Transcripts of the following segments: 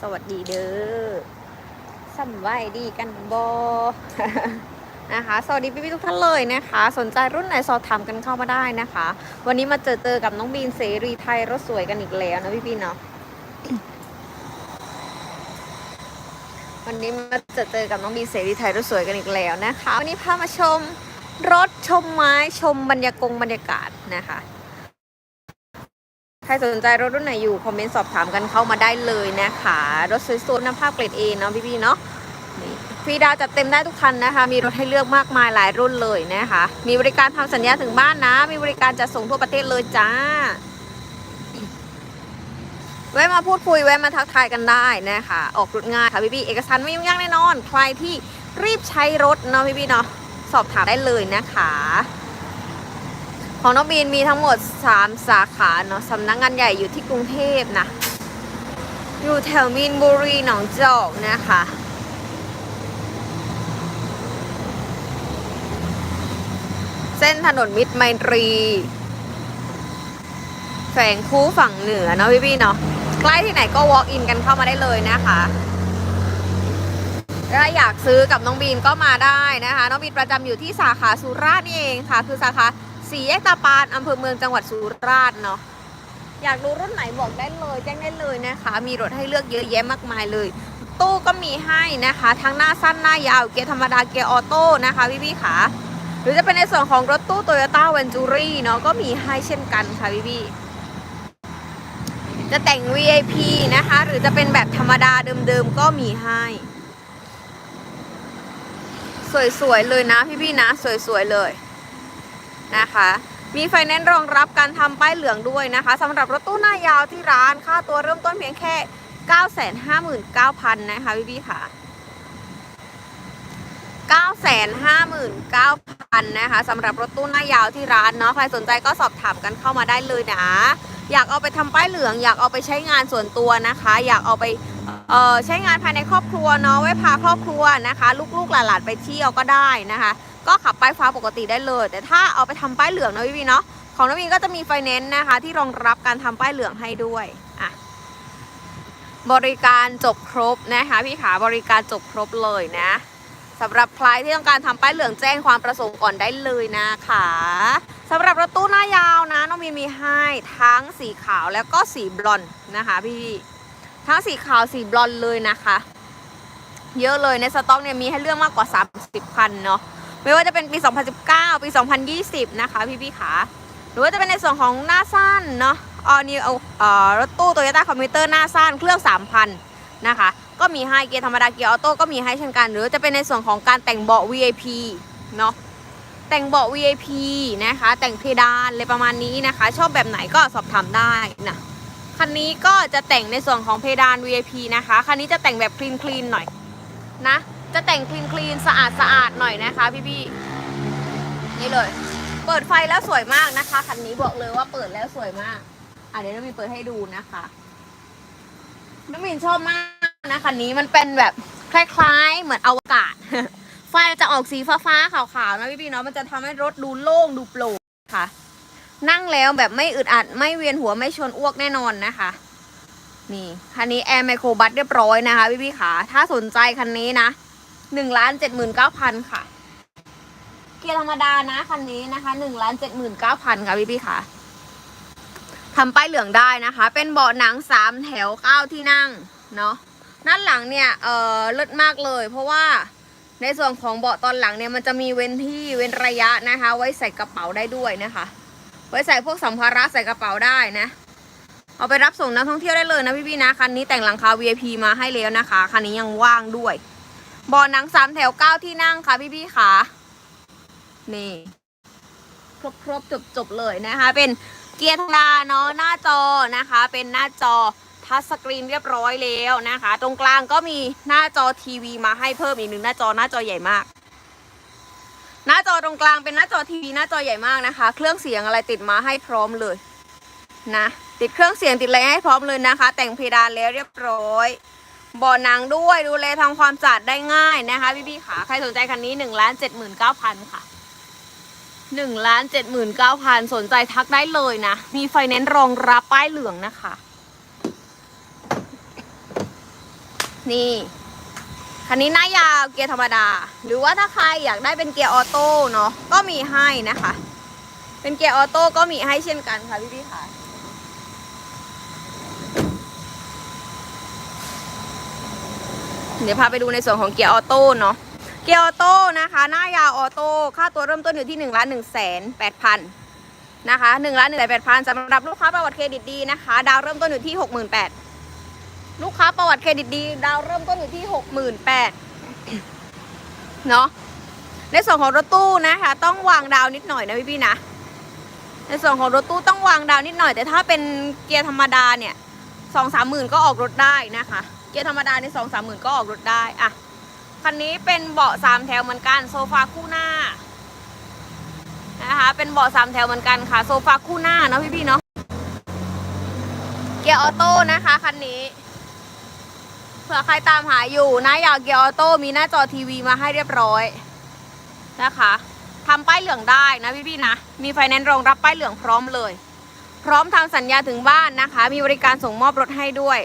สวัสดีเด้อสำบายดีกันบอนะคะสวัสดีพี่ๆทุกท่านเลยนะคะ สนใจรุ่นไหนสอบถามกันเข้ามาได้นะคะ วันนี้มาเจอเจอกับน้องบีนเสรีไทยรถสวยกันอีกแล้วนะพี่ๆเนาะวันนี้มาเจอเจอกับน้องบีนเสรีไทยรถสวยกันอีกแล้วนะคะ วันนี้พามาชมรถชมไม้ชมบรรยากงบรรยากาศนะคะ ใครสนใจรถรุ่นไหนอยู่คอมเมนต์สอบถามกันเข้ามาได้เลยนะคะ รถสวยๆน้ำภาพเกรดเอเนาะพี่ๆเนาะนี่ฟรีดาวจัดเต็มได้ทุกคันนะคะ มีรถให้เลือกมากมายหลายรุ่นเลยนะคะ มีบริการทำสัญญาถึงบ้านนะ มีบริการจัดส่งทั่วประเทศเลยจ้าแวะมาพูดคุยแวะมาทักทายกันได้นะคะ ออกรถง่ายค่ะพี่ๆเอกสารไม่ยุ่งยากแน่นอน ใครที่รีบใช้รถเนาะพี่ๆเนาะสอบถามได้เลยนะคะ ของน้องบีนมีทั้งหมด 3 สาขาเนาะสำนักงานใหญ่อยู่ที่กรุงเทพนะ อยู่แถวมีนบุรีหนองจอกนะคะเส้นถนนมิตรไมตรีแฝงคูฝั่งเหนือเนาะพี่พี่ๆเนาะใกล้ที่ไหนก็ walk in กันเข้ามาได้เลยนะคะถ้าอยากซื้อกับน้องบีนก็มาได้นะคะ น้องบีนประจำอยู่ที่สาขาสุราษฎร์นี่เองค่ะ คือสาขา สีแยกตาปานอำเภอเมืองจังหวัดสุราษฎร์เนาะอยากรู้รุ่นไหนบอกได้เลยแจ้งได้เลยนะคะ มีรถให้เลือกเยอะแยะมากมายเลย ตู้ก็มีให้นะคะ ทั้งหน้าสั้นหน้ายาวเกียร์ธรรมดาเกียร์ออโต้นะคะพี่พี่ๆค่ะหรือจะเป็นในส่วนของรถตู้โตโยต้าเวนจูรี่เนาะก็มีให้เช่นกันค่ะพี่พี่ๆจะแต่ง VIP นะคะ หรือจะเป็นแบบธรรมดาเดิมๆก็มีให้ สวยๆเลยนะพี่ๆนะ สวยๆเลย นะคะ มีไฟแนนซ์รองรับการทำป้ายเหลืองด้วยนะคะสำหรับรถตู้หน้ายาวที่ร้านค่าตัวเริ่มต้นเพียงแค่ 959,000 นะคะพี่ๆค่ะ 959,000 นะคะสำหรับรถตู้หน้ายาวที่ร้านเนาะใครสนใจก็สอบถามกันเข้ามาได้เลยนะอยากเอาไปทำป้ายเหลือง อยากเอาไปใช้งานส่วนตัวนะคะ อยากเอาไปเออใช้งานภายในครอบครัวเนาะไว้พาครอบครัวนะคะ ลูกๆหลานๆไปเที่ยวก็ได้นะคะ ก็ขับป้ายฟ้าปกติได้เลย แต่ถ้าเอาไปทำป้ายเหลืองนะพี่วีเนาะของนวีก็จะมีไฟแนนซ์นะคะ ที่รองรับการทำป้ายเหลืองให้ด้วยอะบริการจบครบนะคะพี่ขาบริการจบครบเลยนะสำหรับใครที่ต้องการทำป้ายเหลืองแจ้งความประสงค์ก่อนได้เลยนะคะสำหรับรถตู้หน้ายาวนะน้องมีนมีให้ทั้งสีขาวแล้วก็สีบลอนนะคะพี่ทั้งสีขาวสีบลอนเลยนะคะ เยอะเลยในสต็อกเนี่ยมีให้เลือกมากกว่า 30คันเนาะ ไม่ว่าจะเป็นปี 2019 ปี 2020 นะคะพี่พี่ๆขาหรือว่าจะเป็นในส่วนของหน้าสั้นเนาะออนิวเอ่อรถตู้โตโยต้าคอมพิวเตอร์หน้าสั้นเครื่อง 3,000 นะคะ ก็มีให้เกียร์ธรรมดาเกียร์ออโต้ก็มีให้เช่นกัน หรือว่าจะเป็นในส่วนของการแต่งเบาะ VIP เนาะแต่งเบาะ VIP นะคะ แต่งเพดานอะไรประมาณนี้นะคะ ชอบแบบไหนก็สอบถามได้นะคันนี้ก็จะแต่งในส่วนของเพดาน VIP นะคะ คันนี้จะแต่งแบบคลีนคลีนหน่อยนะ จะแต่งคลีนคลีนสะอาดสะอาดหน่อยนะคะพี่พี่นี่เลย เปิดไฟแล้วสวยมากนะคะคันนี้บอกเลยว่าเปิดแล้วสวยมากอะเดี๋ยวน้องมีนเปิดให้ดูนะคะน้องมีนชอบมากนะคันนี้มันเป็นแบบคล้ายๆ เหมือนอวกาศ ไฟจะออกสีฟ้าๆขาวๆนะพี่พี่เนาะมันจะทำให้รถดูโล่งดูโปร่งค่ะ นั่งแล้วแบบไม่อึดอัดไม่เวียนหัวไม่ชวนอ้วกแน่นอนนะคะนี่คันนี้แอร์ไมโครบัสเรียบร้อยนะคะพี่พี่ขาถ้าสนใจคันนี้นะ หนึ่งล้านเจ็ดหมื่นเก้าพันค่ะ เกียร์ธรรมดานะคันนี้นะคะหนึ่งล้านเจ็ดหมื่นเก้าพันค่ะพี่พี่ค่ะทำป้ายเหลืองได้นะคะ เป็นเบาะหนังสามแถวเก้าที่นั่งเนาะด้านหลังเนี่ยเออเลิศมากเลย เพราะว่าในส่วนของเบาะตอนหลังเนี่ยมันจะมีเว้นที่เว้นระยะนะคะ ไว้ใส่กระเป๋าได้ด้วยนะคะ ไว้ใส่พวกสัมภาระใส่กระเป๋าได้นะเอาไปรับส่งนักท่องเที่ยวได้เลยนะพี่ๆนะคันนี้แต่งหลังคา VIP มาให้แล้วนะคะคันนี้ยังว่างด้วย บาะหนังสามแถวเก้าที่นั่งค่ะพี่ๆค่ะ นี่ ครบครบจบจบๆเลยนะคะ เป็นเกียร์ธรรมดาเนาะหน้าจอนะคะ เป็นหน้าจอทัชสกรีนเรียบร้อยแล้วนะคะ ตรงกลางก็มีหน้าจอทีวีมาให้เพิ่มอีกหนึ่งหน้าจอหน้าจอใหญ่มาก หน้าจอตรงกลางเป็นหน้าจอทีวีหน้าจอใหญ่มากนะคะ เครื่องเสียงอะไรติดมาให้พร้อมเลยนะ ติดเครื่องเสียงติดอะไรให้พร้อมเลยนะคะ แต่งเพดานแล้วเรียบร้อย เบาะหนังด้วยดูแลทำความสะอาดได้ง่ายนะคะพี่พี่ๆขาใครสนใจคันนี้หนึ่งล้านเจ็ดหมื่นเก้าพันค่ะหนึ่งล้านเจ็ดหมื่นเก้าพันสนใจทักได้เลยนะ มีไฟแนนซ์รองรับป้ายเหลืองนะคะ นี่ คันนี้หน้ายาวเกียร์ธรรมดา หรือว่าถ้าใครอยากได้เป็นเกียร์ออโต้เนาะก็มีให้นะคะ เป็นเกียร์ออโต้ก็มีให้เช่นกันค่ะพี่ๆค่ะ เดี๋ยวพาไปดูในส่วนของเกียร์ออโต้เนาะ เกียร์ออโต้นะคะ หน้ายาวออโต้ ค่าตัวเริ่มต้นอยู่ที่1นึ่งล้านหนึ่งแสนแปดพันนะคะหนึ่งล้านหนึ่งแสนแปดพันสำหรับลูกค้าประวัติเครดิตดีนะคะ ดาวเริ่มต้นอยู่ที่หกหมื่นแปดลูกค้าประวัติเครดิตดี ดาวเริ่มต้นอยู่ที่หกหมื่นแปดเนาะ ในส่วนของรถตู้นะคะ ต้องวางดาวนิดหน่อยนะพี่พี่ๆนะ ในส่วนของรถตู้ต้องวางดาวนิดหน่อย แต่ถ้าเป็นเกียร์ธรรมดาเนี่ยสองสามหมื่นก็ออกรถได้นะคะ เกียร์ธรรมดาในสองสามหมื่นก็ออกรถได้อะคันนี้เป็นเบาะสามแถวเหมือนกัน โซฟาคู่หน้านะคะ เป็นเบาะสามแถวเหมือนกันค่ะ โซฟาคู่หน้าเนาะพี่ๆเนาะเกียร์ออโต้นะคะคันนี้เผื่อใครตามหาอยู่นะอยากเกียร์ออโต้มีหน้าจอทีวีมาให้เรียบร้อยนะคะทำป้ายเหลืองได้นะพี่พี่ๆนะ มีไฟแนนซ์รองรับป้ายเหลืองพร้อมเลย พร้อมทำสัญญาถึงบ้านนะคะ มีบริการส่งมอบรถให้ด้วย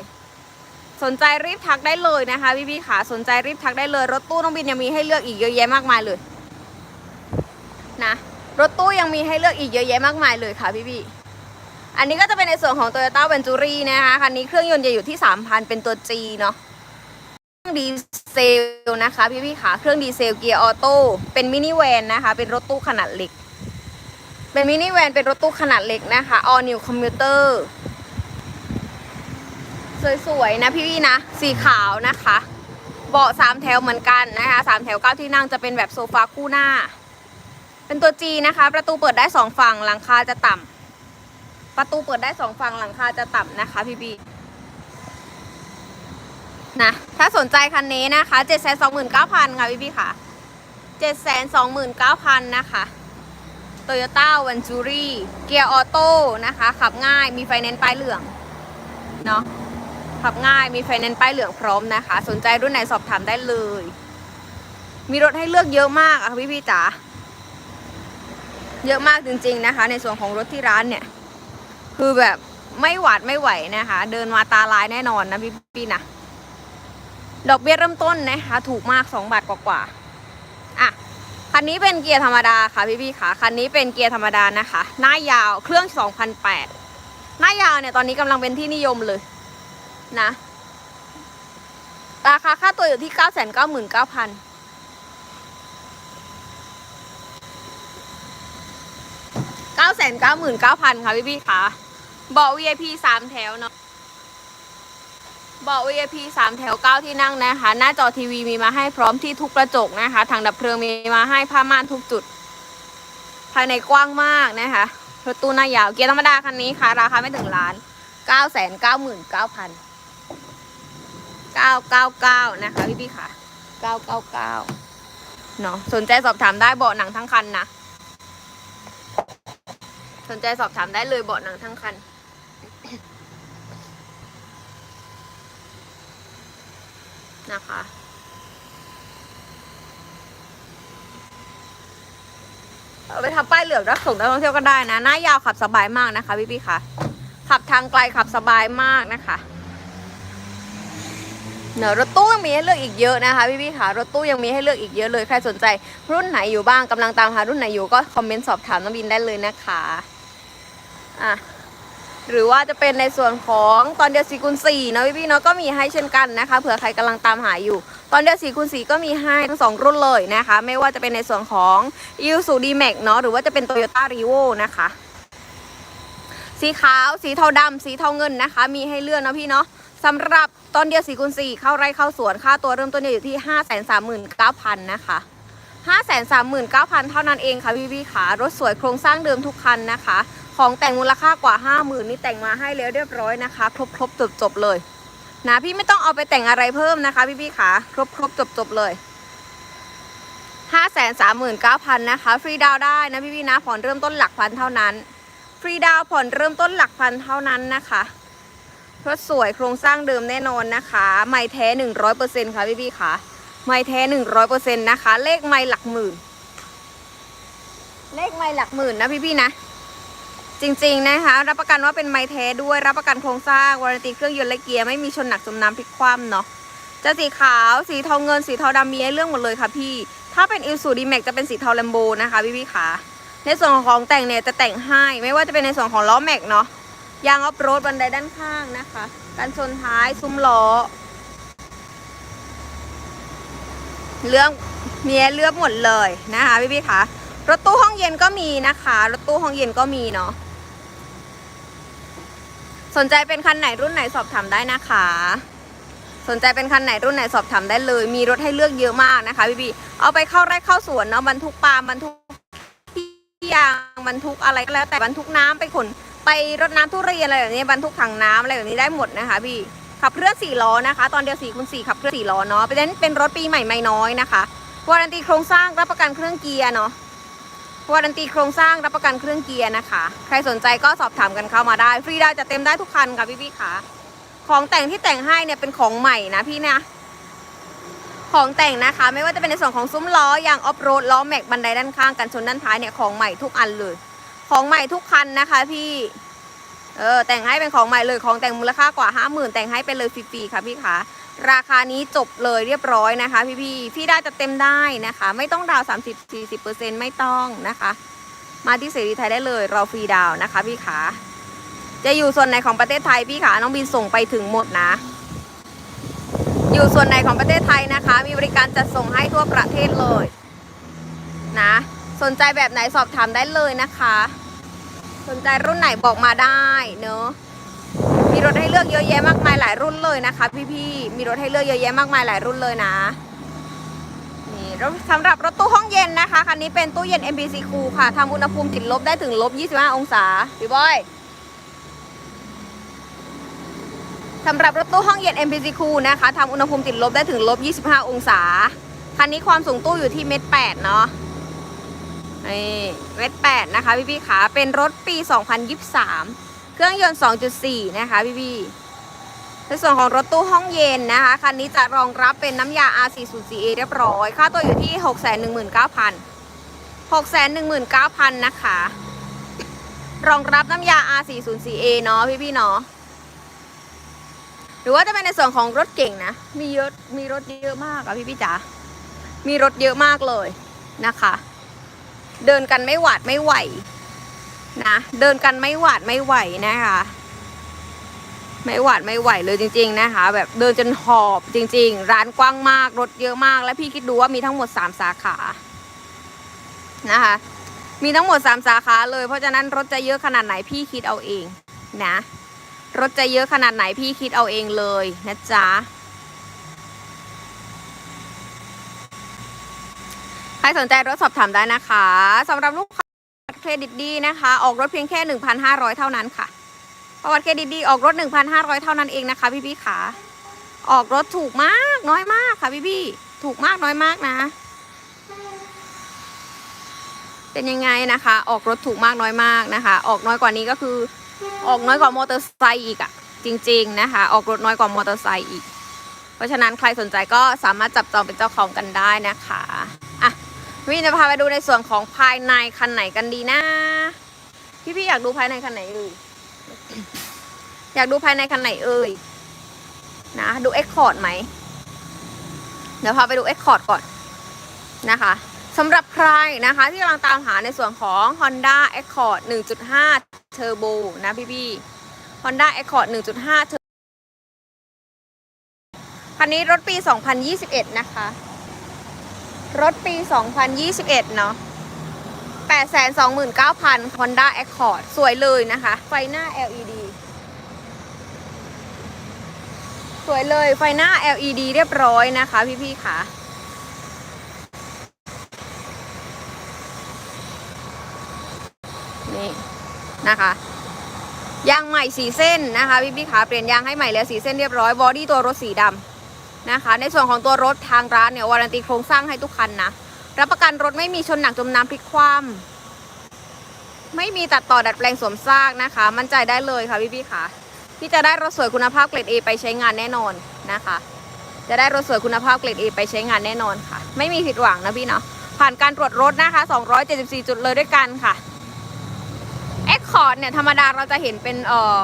สนใจรีบทักได้เลยนะคะพี่พี่ๆขาสนใจรีบทักได้เลย รถตู้น้องบินยังมีให้เลือกอีกเยอะแยะมากมายเลยนะรถตู้ยังมีให้เลือกอีกเยอะแยะมากมายเลยค่ะพี่พี่ๆอันนี้ก็จะเป็นในส่วนของ Toyota v e n t u r i นะคะคันนี้เครื่องยนต์จะอยู่ที่ 3,000 เป็นตัว G เนาะเครื่องดีเซลนะคะพี่พี่ขาเครื่องดีเซลเกียร์ออโต้เป็นมินิแวนนะคะเป็นรถตู้ขนาดเล็กเป็นมินิแวนเป็นรถตู้ขนาดเล็กนะคะ all new commuter สวยๆนะพี่ๆนะ สีขาวนะคะ เบาะสามแถวเหมือนกันนะคะสามแถวเก้าที่นั่งจะเป็นแบบโซฟาคู่หน้า เป็นตัวจีนะคะ ประตูเปิดได้สองฝั่งหลังคาจะต่ำประตูเปิดได้สองฝั่งหลังคาจะต่ำนะคะพี่บีนะถ้าสนใจคันนี้นะคะเจ็ดแสนสองหมื่นเก้าพันค่ะพี่พี่ค่ะเจ็ดแสนสองหมื่นเก้าพันนะคะโตโยต้าวันจูรี่เกียร์ออโต้นะคะ ขับง่ายมีไฟแนนซ์ป้ายเหลือง เนาะ ขับง่ายมีไฟแนนซ์ป้ายเหลืองพร้อมนะคะ สนใจรุ่นไหนสอบถามได้เลย มีรถให้เลือกเยอะมากอะพี่พี่ๆจ๋าเยอะมากจริง ๆนะคะ ในส่วนของรถที่ร้านเนี่ย คือแบบไม่หวาดไม่ไหวนะคะ เดินมาตาลายแน่นอนนะพี่พี่ๆนะดอกเบี้ยเริ่มต้นนะคะ ถูกมาก 2 บาทกว่าๆอะคันนี้เป็นเกียร์ธรรมดาค่ะพี่พี่ๆค่ะคันนี้เป็นเกียร์ธรรมดานะคะ หน้ายาวเครื่อง 2008 หน้ายาวเนี่ยตอนนี้กำลังเป็นที่นิยมเลย นะ ราคาค่าตัวอยู่ที่เก้าแสนเก้าหมื่นเก้าพันเก้าแสนเก้าหมื่นเก้าพันค่ะพี่พี่ค่ะเบาะ VIP สามแถวเนาะเบาะ VIP สามแถวเก้าที่นั่งนะคะ หน้าจอทีวีมีมาให้พร้อมที่ทุกกระจกนะคะถังดับเพลิงมีมาให้ผ้าม่านทุกจุด ภายในกว้างมากนะคะประตูหน้ายาว เกียร์ธรรมดาคันนี้ค่ะ ราคาไม่ถึงล้านเก้าแสนเก้าหมื่นเก้าพัน 999 นะคะพี่พี่ค่ะ 999 เนาะสนใจสอบถามได้เบาะหนังทั้งคันนะ สนใจสอบถามได้เลยเบาะหนังทั้งคันนะคะเอาไปทำป้ายเหลืองรับส่งนักท่องเที่ยวก็ได้นะ หน้ายาวขับสบายมากนะคะพี่พี่ค่ะ ขับทางไกลขับสบายมากนะคะ เนอะรถตู้ยังมีให้เลือกอีกเยอะนะคะพี่พี่ค่ะรถตู้ยังมีให้เลือกอีกเยอะเลยใครสนใจ รุ่นไหนอยู่บ้างกำลังตามหารุ่นไหนอยู่ก็คอมเมนต์สอบถามน้องบินได้เลยนะคะอะหรือว่าจะเป็นในส่วนของตอนเดียวสี่คูณสี่เนะพี่พี่เนาะก็มีให้เช่นกันนะคะเผื่อใครกำลังตามหาอยู่ ตอนเดียวสี่คูณสี่ก็มีให้ทั้งสองรุ่นเลยนะคะ ไม่ว่าจะเป็นในส่วนของยูสูดีแม็กเนาะหรือว่าจะเป็นโตโยต้ารีโวนะคะสีขาวสีเทาดำสีเทาเงินนะคะ มีให้เลือกนะพี่เนาะ สำหรับตอนเดียวสี่คูณสี่เข้าไร่เข้าสวนค่าตัวเริ่มต้นอยู่ที่ห้าแสนสามหมื่นเก้าพันนะคะห้าแสนสามหมื่นเก้าพันเท่านั้นเองค่ะพี่พี่ขารถสวยโครงสร้างเดิมทุกคันนะคะ ของแต่งมูลค่ากว่าห้าหมื่นนี่แต่งมาให้แล้วเรียบร้อยนะคะ ครบครบจบจบเลยนะพี่ไม่ต้องเอาไปแต่งอะไรเพิ่มนะคะพี่พี่ขาครบครบจบจบเลยห้าแสนสามหมื่นเก้าพันนะคะ ฟรีดาวได้นะพี่พี่นะผ่อนเริ่มต้นหลักพันเท่านั้น ฟรีดาวผ่อนเริ่มต้นหลักพันเท่านั้นนะคะ รถสวยโครงสร้างเดิมแน่นอนนะคะ ไม่แท้หนึ่งร้อยเปอร์เซ็นต์ค่ะพี่พี่ค่ะ ไม่แท้หนึ่งร้อยเปอร์เซ็นต์นะคะ เลขไม่หลักหมื่น เลขไม่หลักหมื่นนะพี่พี่นะ จริงๆนะคะ รับประกันว่าเป็นไม้แท้ด้วย รับประกันโครงสร้างวารันตีเครื่องยนต์และเกียร์ไม่มีชนหนักจมน้ำพลิกคว่ำเนาะจะสีขาว สีเทาเงิน สีเทาดำมีให้เรื่องหมดเลยค่ะพี่ ถ้าเป็นอิลซูดีแม็กจะเป็นสีเทาแลมโบนะคะพี่พี่ขาในส่วนของแต่งเนี่ยจะแต่งให้ ไม่ว่าจะเป็นในส่วนของล้อแม็กเนาะ ยางออฟโรดบันไดด้านข้างนะคะ กันชนท้ายซุ้มล้อ เรื่องมีให้เลือกหมดเลยนะคะพี่พี่คะรถตู้ห้องเย็นก็มีนะคะ รถตู้ห้องเย็นก็มีเนาะสนใจเป็นคันไหนรุ่นไหนสอบถามได้นะคะ สนใจเป็นคันไหนรุ่นไหนสอบถามได้เลย มีรถให้เลือกเยอะมากนะคะพี่พี่เอาไปเข้าไร่เข้าสวนเนาะบรรทุกปล์มบรรทุกยางบรรทุกอะไรก็แล้วแต่บรรทุกน้ำไปขน ไปรดน้ำทุเรียนอะไรแบบนี้บรรทุกถังน้ำอะไรแบบนี้ได้หมดนะคะพี่ขับเคลื่อนสี่ล้อนะคะ ตอนเดียวสี่คูณสี่ขับเคลื่อนสี่ล้อเนาะเป็นเป็นรถปีใหม่ไม่น้อยนะคะวารันตีโครงสร้างรับประกันเครื่องเกียร์เนาะวารันตีโครงสร้างรับประกันเครื่องเกียร์นะคะ ใครสนใจก็สอบถามกันเข้ามาได้ ฟรีได้จะเต็มได้ทุกคันค่ะพี่พี่ๆค่ะของแต่งที่แต่งให้เนี่ยเป็นของใหม่นะพี่นะของแต่งนะคะ ไม่ว่าจะเป็นในส่วนของซุ้มล้อยางออฟโรดล้อแม็กบันไดด้านข้างกันชนด้านท้ายเนี่ยของใหม่ทุกอันเลย ของใหม่ทุกคันนะคะพี่เออแต่งให้เป็นของใหม่เลยของแต่งมูลค่ากว่าห้าหมื่นแต่งให้ไปเลยฟรีๆค่ะพี่คะราคานี้จบเลยเรียบร้อยนะคะ พี่พี่ๆพี่ได้จะเต็มได้นะคะ ไม่ต้องดาวสามสิบสี่สิบเปอร์เซ็นไม่ต้องนะคะ มาที่เสรีไทยได้เลยเราฟรีดาวน์นะคะ พี่ขาจะอยู่ส่วนไหนของประเทศไทยพี่ขาน้องบินส่งไปถึงหมดนะ อยู่ส่วนไหนของประเทศไทยนะคะ มีบริการจัดส่งให้ทั่วประเทศเลยนะ สนใจแบบไหนสอบถามได้เลยนะคะ สนใจรุ่นไหนบอกมาได้เนอะมีรถให้เลือกเยอะแยะมากมายหลายรุ่นเลยนะคะ พี่ๆ มีรถให้เลือกเยอะแยะมากมายหลายรุ่นเลยนะ นี่สำหรับรถตู้ห้องเย็นนะคะ คันนี้เป็นตู้เย็น MPC Cool ค่ะ ทำอุณหภูมิติดลบได้ถึงลบ 25 องศา พี่บอยสำหรับรถตู้ห้องเย็น MPC Cool นะคะ ทำอุณหภูมิติดลบได้ถึงลบ 25 องศา คันนี้ความสูงตู้อยู่ที่เมตรแปดเนาะ นี่เวทแปดนะคะพี่พี่ขาเป็นรถปี 2023 เครื่องยนต์ 2.4 นะคะพี่พี่ในส่วนของรถตู้ห้องเย็นนะคะ คันนี้จะรองรับเป็นน้ำยา R404A เรียบร้อย ค่าตัวอยู่ที่ 619,000 619,000 นะคะ รองรับน้ำยา R404A เนาะพี่พี่เนาะหรือว่าจะเป็นในส่วนของรถเก่งนะ มีเยอะ มีรถเยอะมากอะพี่พี่จ๋า มีรถเยอะมากเลยนะคะ เดินกันไม่หวาดไม่ไหวนะเดินกันไม่หวาดไม่ไหวนะคะ ไม่หวาดไม่ไหวเลยจริง ๆนะคะ แบบเดินจนหอบจริง ๆ ร้านกว้างมากรถเยอะมาก และพี่คิดดูว่ามีทั้งหมด 3 สาขานะคะ มีทั้งหมด 3 สาขาเลย เพราะฉะนั้นรถจะเยอะขนาดไหนพี่คิดเอาเองนะรถจะเยอะขนาดไหนพี่คิดเอาเองเลยนะจ๊ะ ใครสนใจรถสอบถามได้นะคะสำหรับลูกค้าเครดิตดีนะคะ ออกรถเพียงแค่ 1,500 เท่านั้นค่ะประวัติเครดิตดีออกรถ 1,500 เท่านั้นเองนะคะ พี่พี่ขาออกรถถูกมากน้อยมากค่ะพี่พี่ถูกมากน้อยมากนะ เป็นยังไงนะคะ ออกรถถูกมากน้อยมากนะคะ ออกน้อยกว่านี้ก็คือ ออกน้อยกว่ามอเตอร์ไซค์อีกอะจริง ๆนะคะ ออกรถน้อยกว่ามอเตอร์ไซค์อีก เพราะฉะนั้นใครสนใจก็สามารถจับจองเป็นเจ้าของกันได้นะคะ อะพี่จะพาไปดูในส่วนของภายในคันไหนกันดีนะ พี่พี่ๆอยากดูภายในคันไหนเอ่ยอยากดูภายในคันไหนเอ่ยนะดูเอ็กคอร์ดไหมเดี๋ยวพาไปดูเอ็กคอร์ดก่อนนะคะสำหรับใครนะคะที่กำลังตามหาในส่วนของ Honda Accord 1.5 Turbo นะพี่พี่ Honda Accord 1.5 Turbo คันนี้รถปี 2021 นะคะ รถปี 2021 เนาะ829,000 Honda Accord สวยเลยนะคะ ไฟหน้า LED สวยเลยไฟหน้า LED เรียบร้อยนะคะพี่ๆค่ะนี่นะคะ ยางใหม่สีเส้นนะคะพี่ๆค่ะเปลี่ยนยางให้ใหม่แล้วสีเส้นเรียบร้อย บอดี้ตัวรถสีดำ นะคะ ในส่วนของตัวรถทางร้านเนี่ยวารันตีโครงสร้างให้ทุกคันนะรับประกันรถไม่มีชนหนักจมน้ำพลิกคว่ำไม่มีตัดต่อดัดแปลงสวมซากนะคะ มั่นใจได้เลยค่ะพี่พี่ๆค่ะพี่จะได้รถสวยคุณภาพเกรด A ไปใช้งานแน่นอนนะคะ จะได้รถสวยคุณภาพเกรด A ไปใช้งานแน่นอนค่ะ ไม่มีผิดหวังนะพี่เนาะผ่านการตรวจรถนะคะ 274 จุดเลยด้วยกันค่ะ Accord เนี่ยธรรมดาเราจะเห็นเป็นเอ่อ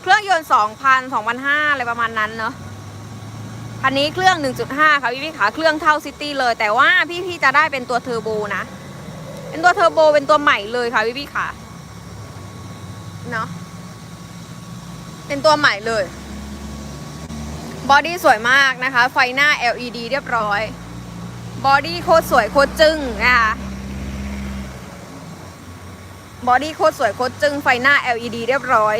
เครื่องยนต์2,000 2,500อะไรประมาณนั้นเนาะ คันนี้เครื่อง 1.5 ค่ะพี่พี่ขาเครื่องเท่าซิตี้เลย แต่ว่าพี่พี่จะได้เป็นตัวเทอร์โบนะ เป็นตัวเทอร์โบเป็นตัวใหม่เลยค่ะพี่พี่ขาเนาะเป็นตัวใหม่เลยบอดี้สวยมากนะคะ ไฟหน้า LED เรียบร้อยบอดี้โคตรสวยโคตรจึ้งนะคะบอดี้โคตรสวยโคตรจึ้งไฟหน้า LED เรียบร้อย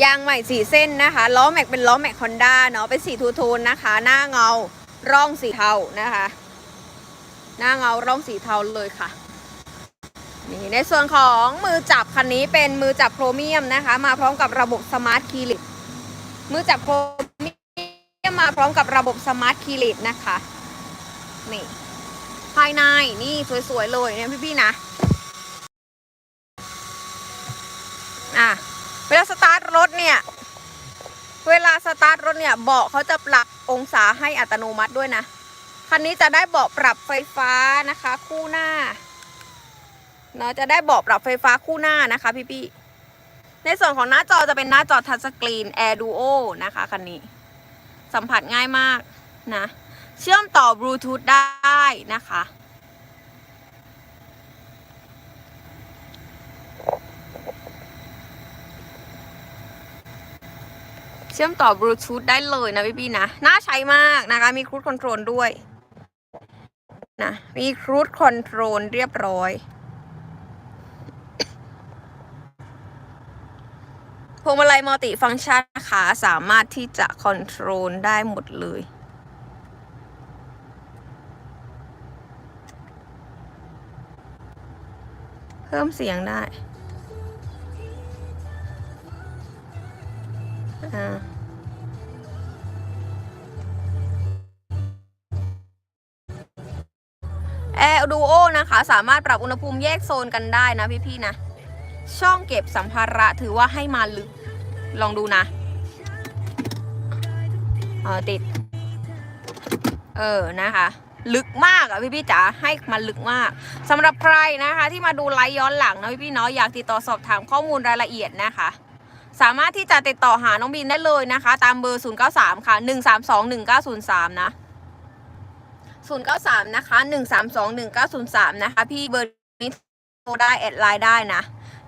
ยางใหม่สีเส้นนะคะล้อแม็กเป็นล้อแม็กฮอนด้าเนาะเป็นสีทูโทนนะคะ หน้าเงาร่องสีเทานะคะ หน้าเงาร่องสีเทาเลยค่ะนี่ในส่วนของมือจับคันนี้เป็นมือจับโครเมียมนะคะ มาพร้อมกับระบบสมาร์ทคีลิตมือจับโครเมียมมาพร้อมกับระบบสมาร์ทคีลิตนะคะนี่ภายในนี่สวยๆเลยเนี่ยพี่ๆนะ เวลาสตาร์ทรถเนี่ย เวลาส ตาร์ทรถเนี่ยเบาะเขาจะปรับองศาให้อัตโนมัติด้วยนะ คันนี้จะได้เบาะปรับไฟฟ้านะคะ คู่หน้าเนาะจะได้เบาะปรับไฟฟ้าคู่หน้านะคะพี่ๆในส่วนของหน้าจอจะเป็นหน้าจอทัชสกรีน Air Duo นะคะคันนี้ สัมผัสง่ายมากนะ เชื่อมต่อบลูทูธได้นะคะ เชื่อมต่อบลูทูธได้เลยนะพี่ๆนะ น่าใช้มากนะคะ มีครูดคอนโทรลด้วยนะมีครูดคอนโทรลเรียบร้อยพวงมาลัยมัลติฟังก์ชันนะคะสามารถที่จะคอนโทรลได้หมดเลยเพิ่มเสียงได้ อ่าแอร์ดูโอนะคะ สามารถปรับอุณหภูมิแยกโซนกันได้นะพี่ๆนะ ช่องเก็บสัมภาระถือว่าให้มาลึก ลองดูนะ เออติด เออนะคะ ลึกมากอะพี่พี่จ๋าให้มันลึกมากสำหรับใครนะคะ ที่มาดูไลฟ์ย้อนหลังนะพี่พี่เนาะอยากติดต่อสอบถามข้อมูลรายละเอียดนะคะ สามารถที่จะติดต่อหาน้องบินได้เลยนะคะ ตามเบอร์ 093 ค่ะ 1321903 นะ 093 นะคะ 1321903 นะคะ พี่เบอร์นี้โทรได้แอดไลน์ได้นะ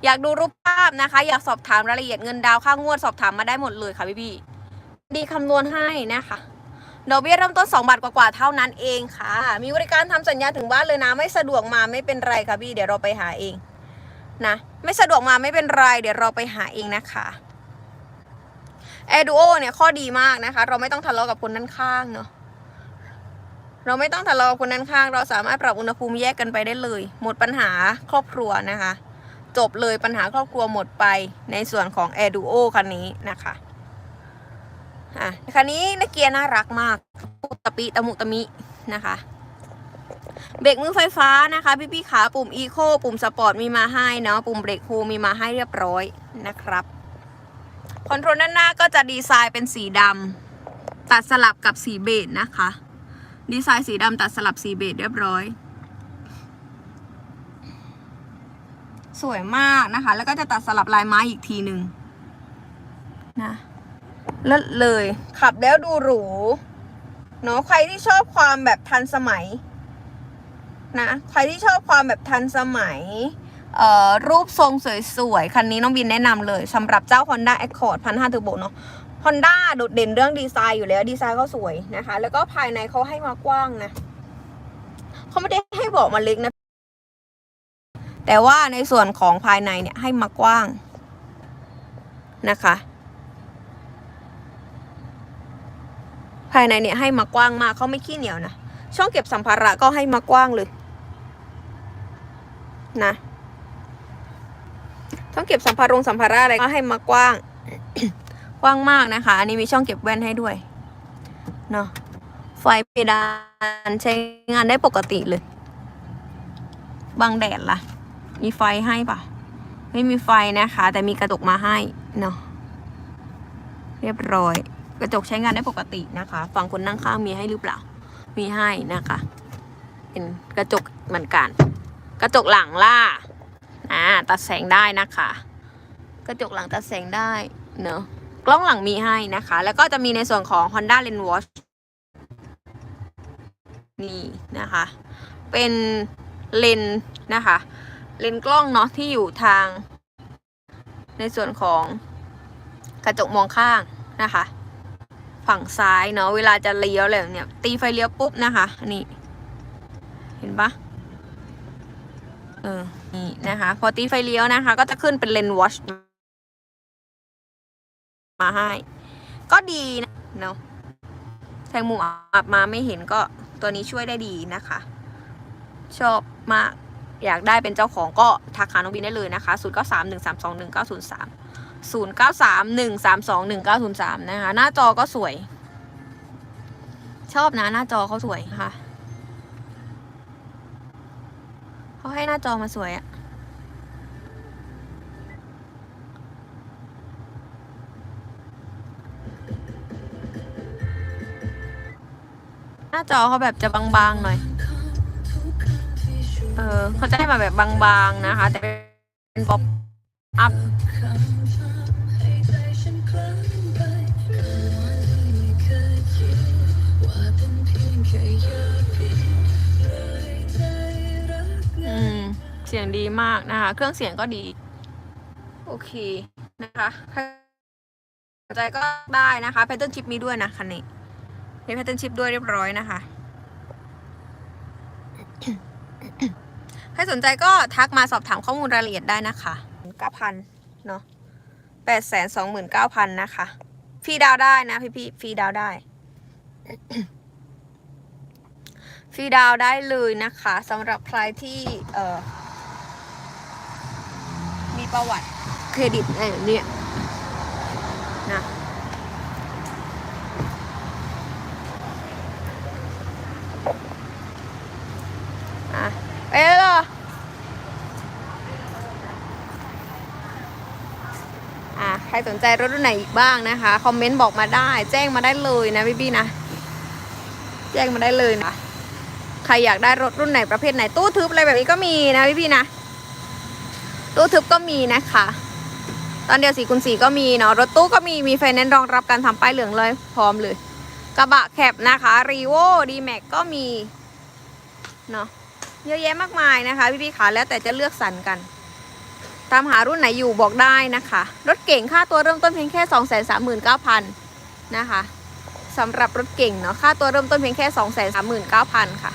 อยากดูรูปภาพนะคะ อยากสอบถามรายละเอียดเงินดาวค่างวดสอบถามมาได้หมดเลยค่ะพี่พี่ดีคำนวณให้นะคะดอกเบี้ยเริ่มต้น 2 บาทกว่าๆเท่านั้นเองค่ะ มีบริการทำสัญญาถึงบ้านเลยนะ ไม่สะดวกมาไม่เป็นไรค่ะพี่ เดี๋ยวเราไปหาเอง นะไม่สะดวกมาไม่เป็นไร เดี๋ยวเราไปหาเองนะคะแอดูโอเนี่ยข้อดีมากนะคะ เราไม่ต้องทะเลาะกับคนด้านข้างเนาะเราไม่ต้องทะเลาะกับคนด้านข้าง เราสามารถปรับอุณหภูมิแยกกันไปได้เลย หมดปัญหาครอบครัวนะคะ จบเลยปัญหาครอบครัวหมดไปในส่วนของ Air Duo คันนี้นะคะอะคันนี้นักเกียร์น่ารักมากตะปิตะมุตะมินะคะ เบรกมือไฟฟ้านะคะ พี่พี่ๆขาปุ่ม Eco ปุ่มสปอร์ตมีมาให้เนาะปุ่มเบรกโฮมีมาให้เรียบร้อยนะครับคอนโทรลด้านหน้าก็จะดีไซน์เป็นสีดำตัดสลับกับสีเบจนะคะ ดีไซน์สีดำตัดสลับสีเบจเรียบร้อย สวยมากนะคะ แล้วก็จะตัดสลับลายไม้อีกทีหนึ่งนะเลิศเลย ขับแล้วดูหรูเนาะใครที่ชอบความแบบทันสมัย นะ ใครที่ชอบความแบบทันสมัยรูปทรงสวยๆ คันนี้น้องบินแนะนำเลยสำหรับเจ้า Honda Accord 1,500 Turbo เนาะ Honda โดดเด่นเรื่องดีไซน์อยู่แล้ว ดีไซน์เขาสวยนะคะ แล้วก็ภายในเขาให้มากว้างนะ เขาไม่ได้ให้เบอกมาเล็กนะ แต่ว่าในส่วนของภายในเนี่ยให้มากว้างนะคะ ภายในเนี่ยให้มากว้างมากเขาไม่ขี้เหนียวนะ ช่องเก็บสัมภาระก็ให้มากว้างเลย นะช่องเก็บสัมภารงสัมภาระอะไรก็ให้มากว้าง กว้างมากนะคะ อันนี้มีช่องเก็บแว่นให้ด้วยเนาะไฟเพดานใช้งานได้ปกติเลยบังแดดล่ะ มีไฟให้ปะไม่มีไฟนะคะ แต่มีกระจกมาให้เนาะเรียบร้อย กระจกใช้งานได้ปกตินะคะ ฝั่งคนนั่งข้างมีให้หรือเปล่า มีให้นะคะ เป็นกระจกเหมือนกัน กระจกหลังล่ะอ่าตัดแสงได้นะคะ กระจกหลังตัดแสงได้เนอะกล้องหลังมีให้นะคะ แล้วก็จะมีในส่วนของ Honda Lens Watch นี่นะคะ เป็นเลนนะคะ เลนกล้องเนาะที่อยู่ทาง ในส่วนของกระจกมองข้างนะคะ ฝั่งซ้ายเนาะเวลาจะเลี้ยวอะไรแบบเนี่ยตีไฟเลี้ยวปุ๊บนะคะ นี่ เห็นปะ เออนี่นะคะ พอตีไฟเลี้ยวนะคะ ก็จะขึ้นเป็นเลนวอชมาให้ ก็ดีนะเนาะแทงมุมอับมาไม่เห็นก็ตัวนี้ช่วยได้ดีนะคะ ชอบมากอยากได้เป็นเจ้าของก็ทักหาน้องบินได้เลยนะคะ 0 9 3 1 3 2 1 9 0 3 0 9 3 1 3 2 1 9 0 3 นะคะ หน้าจอก็สวย ชอบนะ หน้าจอเขาสวยค่ะ เขาให้หน้าจอมาสวยอะหน้าจอเขาแบบจะบางๆหน่อย เออเขาจะให้มาแบบบางๆนะคะ แต่เป็นป๊อป งดีมากนะคะ เครื่องเสียงก็ดี โอเคนะคะใครสนใจก็ได้นะคะแพทเทิร์นชิปมีด้วยนะคันนี้มีแพทเทิร์นชิปด้วยเรียบร้อยนะคะใครสนใจก็ทักมาสอบถามข้อมูลรายละเอียดได้นะคะเก้าพันเนาะแปดแสนสองหมื่นเก้าพันนะคะ ฟรีดาวได้นะพี่พี่ๆฟรีดาวได้ ฟรีดาวได้เลยนะคะสำหรับใครที่เอ่อ ประวัติเครดิตอะไรแบบเนี้ยนะอะไปแล้วเหรออะใครสนใจรถรุ่นไหนอีกบ้างนะคะ คอมเมนต์บอกมาได้ แจ้งมาได้เลยนะพี่ๆนะ แจ้งมาได้เลยนะใครอยากได้รถรุ่นไหนประเภทไหนตู้ทึบอะไรแบบนี้ก็มีนะพี่พี่ๆนะ ตู้ทึบก็มีนะคะ ตอนเดียวสี่คูณสี่ก็มีเนาะรถตู้ก็มีมีไฟแนนซ์รองรับการทำป้ายเหลืองเลยพร้อมเลย กระบะแคปนะคะรีโวดีแม็กก็มีเนาะเยอะแยะมากมายนะคะพี่พี่ๆขาแล้วแต่จะเลือกสรรกัน ตามหารุ่นไหนอยู่บอกได้นะคะ รถเก่งค่าตัวเริ่มต้นเพียงแค่ 2 3 9 0 0 0นะคะสำหรับรถเก่งเนาะค่าตัวเริ่มต้นเพียงแค่ 2 3 9 0 0 0 ค่ะ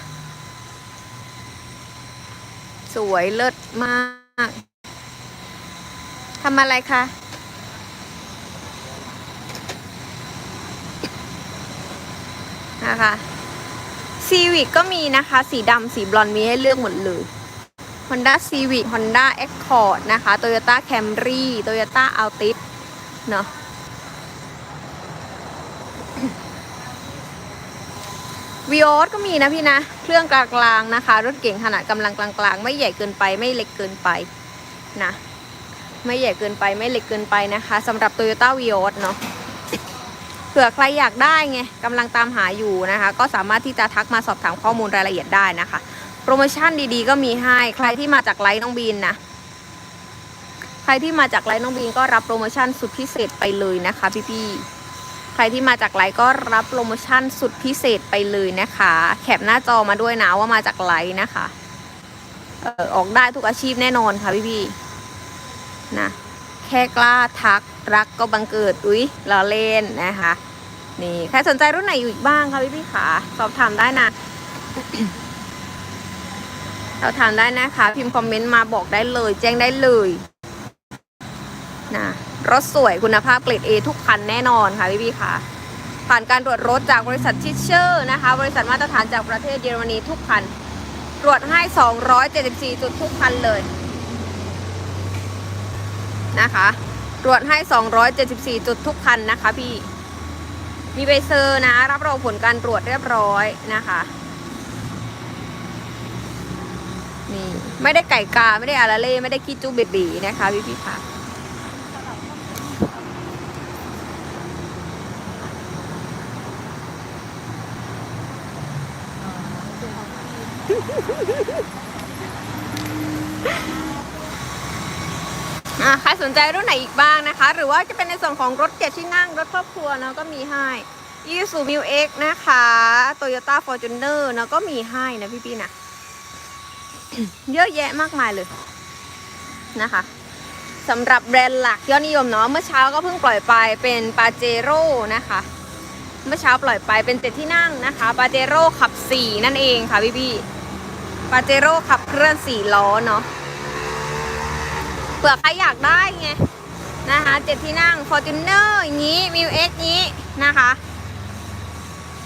สวยเลิศมาก ทำอะไรคะ นะคะซีวิกก็มีนะคะ สีดำสีบลอนด์มีให้เลือกหมดเลย Honda Civic Honda Accord นะคะ Toyota Camry Toyota Altis เนาะวีออสก็มีนะพี่นะ เครื่องกลางๆนะคะ รถเก่งขนาดกำลังกลางๆ ไม่ใหญ่เกินไปไม่เล็กเกินไปนะ ไม่ใหญ่เกินไปไม่เล็กเกินไปนะคะสำหรับ Toyota v i o s เนาะเผื่อใครอยากได้ไงกำลังตามหาอยู่นะคะ ก็สามารถที่จะทักมาสอบถามข้อมูลรายละเอียดได้นะคะ โปรโมชั่นดีๆ ก็มีให้ใครที่มาจากไลน์น้องบีนนะใครที่มาจากไลน์น้องบีนก็รับโปรโมชั่นสุดพิเศษไปเลยนะคะ พี่ๆใครที่มาจากไลน์ก็รับโปรโมชั่นสุดพิเศษไปเลยนะคะ แคปหน้าจอมาด้วยนะว่ามาจากไลน์นะคะออออกได้ทุกอาชีพแน่นอนค่ะพี่ๆ นะแค่กล้าทักรักก็บังเกิดอุ๊ยเราเล่นนะคะ นี่ใครสนใจรุ่นไหนอยู่อีกบ้างคะพี่ๆขาสอบถามได้นะเราถามได้นะคะ พิมพ์คอมเมนต์มาบอกได้เลย แจ้งได้เลยนะรถสวยคุณภาพเกรด A ทุกคันแน่นอนค่ะพี่พี่ค่ะ ผ่านการตรวจรถจากบริษัทชิชเชอร์นะคะ บริษัทมาตรฐานจากประเทศเยอรมนีทุกคัน ตรวจให้ 274 จุดทุกคันเลย นะคะตรวจให้ 274 จุดทุกคันนะคะพี่ มีใบเซอร์นะ รับรองผลการตรวจเรียบร้อยนะคะ นี่ ไม่ได้ไก่กา ไม่ได้อาราเล่ ไม่ได้ขี้จู้เบบีนะคะพี่พี่ค่ะ อะใครสนใจรุ่นไหนอีกบ้างนะคะ หรือว่าจะเป็นในส่วนของรถเจ็ดที่นั่งรถครอบครัวเนาะก็มีให้ i s u m i l X นะคะ Toyota Fortuner เนาะก็มีให้นะพี่ๆนะเยอะแยะมากมายเลยนะคะสำหรับแบรนด์หลักยอดนิยมเนาะเมื่อเช้าก็เพิ่งปล่อยไปเป็นปาเจโร่นะคะ เมื่อเช้าปล่อยไปเป็นเจ็ดที่นั่งนะคะปาเจโร่ขับสี่นั่นเองค่ะพี่พี่ปาเจโร่ขับเคลื่อนสี่ล้อเนาะ เผื่อใครอยากได้ไงนะคะเจ็ดที่นั่ง Fortuner อย่างนี้มิวเอ็กนี้นะคะ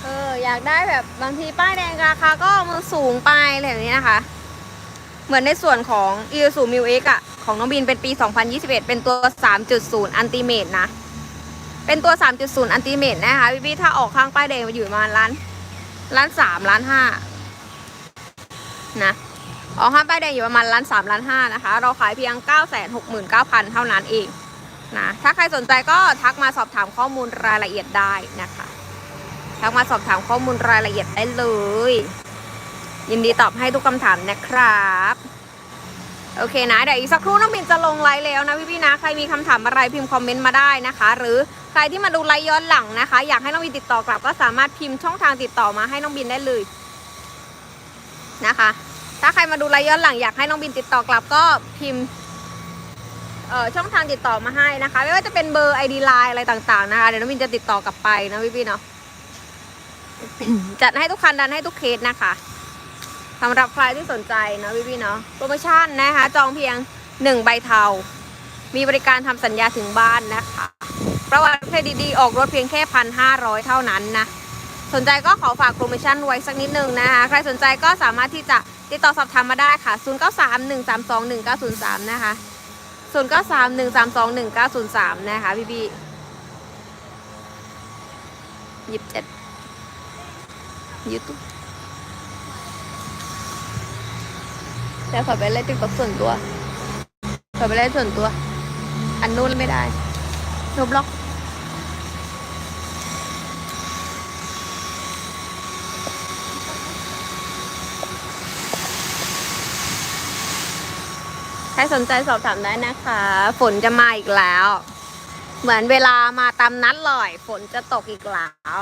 เอออยากได้แบบบางทีป้ายแดงราคาก็มันสูงไปอะไรแบบนี้นะคะ เหมือนในส่วนของ i s u m i l X อะของน้องบินเป็นปี 2021 เป็นตัว 3.0 อันติเมตนะ เป็นตัว 3.0 อันติเมตนะคะพี่พี่ๆถ้าออกข้างป้ายแดงมาอยู่ประมาณล้านล้านสามล้านห้านะ ออกข้าป้ายแดงอยู่ประมาณล้านสามล้านห้านะคะ เราขายเพียง 9 6 9 0 0 0 เท่านั้นเองนะ ถ้าใครสนใจก็ทักมาสอบถามข้อมูลรายละเอียดได้นะคะ ทักมาสอบถามข้อมูลรายละเอียดได้เลย ยินดีตอบให้ทุกคำถามนะครับ โอเคนะ เดี๋ยวอีกสักครู่น้องบินจะลงไลฟ์แล้วนะพี่ๆนะ ใครมีคำถามอะไรพิมพ์คอมเมนต์มาได้นะคะ หรือใครที่มาดูไลฟ์ย้อนหลังนะคะ อยากให้น้องบินติดต่อกลับ ก็สามารถพิมพ์ช่องทางติดต่อมาให้น้องบินได้เลยนะคะ ถ้าใครมาดูไลฟ์ย้อนหลังอยากให้น้องบินติดต่อกลับก็พิมพ์เอ่อช่องทางติดต่อมาให้นะคะ ไม่ว่าจะเป็นเบอร์ ID ไลน์อะไรต่างๆนะคะเดี๋ยวน้องบินจะติดต่อกลับไปนะพี่ๆเนาะจัดให้ทุกคันดันให้ทุกเคสนะคะสำหรับใครที่สนใจนะพี่พี่ๆเนาะโปรโมชั่นนะคะ จองเพียงหนึ่งใบเทา มีบริการทำสัญญาถึงบ้านนะคะประวัติเครดิตดีออกรถเพียงแค่พันห้าร้อยเท่านั้นนะสนใจก็ขอฝากโปรโมชั่นไว้สักนิดนึงนะคะ ใครสนใจก็สามารถที่จะ ติดต่อสอบถามมาได้ค่ะ 0 9 3 1 3 2 1 9 0 3 นะคะ 0 9 3 1 3 2 1 9 0 3 นะคะ พี่พี่ยี่สิบเจ็ดยูทูบแต่ขอไปเล่นติ๊กต็อกส่วนตัวขอไปเล่นส่วนตัว อันนู้นไม่ได้ลบล็อก สนใจสอบถามได้นะคะ ฝนจะมาอีกแล้ว เหมือนเวลามาตามนัดเลยฝนจะตกอีกแล้ว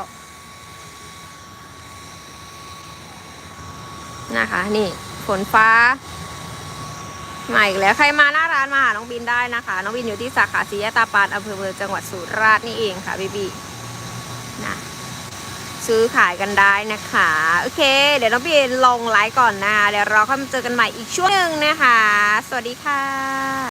นะคะ นี่ฝนฟ้ามาอีกแล้วใครมาหน้าร้านมาหาน้องบินได้นะคะ น้องบินอยู่ที่สาขาสียตาปานอำเภอเมืองจังหวัดสุราษฎร์นี่เองค่ะบีบีนะ ซื้อขายกันได้นะคะ โอเค เดี๋ยวน้องพีนลงไลฟ์ก่อนนะ เดี๋ยวเราค่อยมาเจอกันใหม่อีกช่วงหนึ่งนะคะ สวัสดีค่ะ